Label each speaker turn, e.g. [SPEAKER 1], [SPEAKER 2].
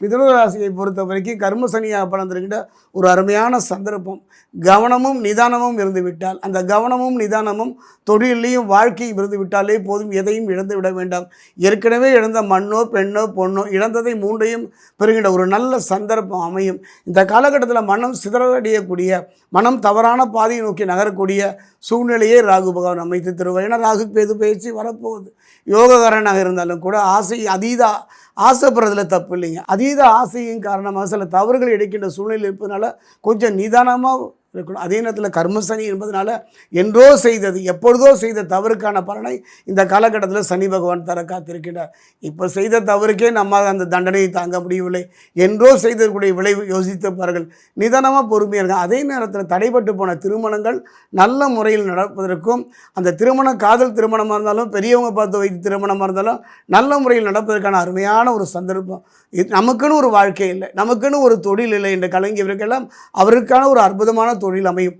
[SPEAKER 1] மிதுன ராசியை பொறுத்த வரைக்கும் கர்மசனியாக பலந்திருக்கின்ற ஒரு அருமையான சந்தர்ப்பம். கவனமும் நிதானமும் இருந்துவிட்டால் அந்த கவனமும் நிதானமும் தொழிலையும் வாழ்க்கையும் இருந்துவிட்டாலே போதும் எதையும் இழந்து விட வேண்டாம். ஏற்கனவே இழந்த மண்ணோ பெண்ணோ பொண்ணோ இழந்ததை மூன்றையும் பெறுகின்ற ஒரு நல்ல சந்தர்ப்பம் அமையும். இந்த காலகட்டத்தில் மனம் சிதறடியக்கூடிய மனம் தவறான பாதையை நோக்கி நகரக்கூடிய சூழ்நிலையே ராகு பகவான் அமைத்து தருவார். ஏன்னா ராகு பேது பயிற்சி வரப்போகுது. யோகக்காரனாக இருந்தாலும் கூட ஆசை அதீத ஆசைப்படுறதுல தப்பு இல்லைங்க. அதீத ஆசையின் காரணமாக சில தவறுகள் எடுக்கின்ற சூழ்நிலை இருப்பதனால கொஞ்சம் நிதானமாக இருக்கணும். அதே நேரத்தில் கர்மசனி என்பதனால என்றோ செய்தது எப்பொழுதோ செய்த தவறுக்கான பலனை இந்த காலகட்டத்தில் சனி பகவான் தர காத்திருக்கிறார் இப்போ செய்த தவறுக்கே நம்ம அந்த தண்டனையை தாங்க முடியவில்லை. என்றோ செய்தக்கூடிய விளைவு யோசித்து பாருங்கள் நிதானமாக பொறுமையாக இருக்கும் அதே நேரத்தில் தடைபட்டு போன திருமணங்கள் நல்ல முறையில் நடப்பதற்கும் அந்த திருமணம் காதல் திருமணமாக இருந்தாலும் பெரியவங்க பார்த்து வைத்து திருமணமாக இருந்தாலும் நல்ல முறையில் நடப்பதற்கான அருமையான ஒரு சந்தர்ப்பம். இது நமக்குன்னு ஒரு வாழ்க்கை இல்லை. நமக்குன்னு ஒரு தொழில் இல்லை என்று கலைஞர்களுக்கெல்லாம் அவருக்கான ஒரு அற்புதமான தொழில் அமையும்.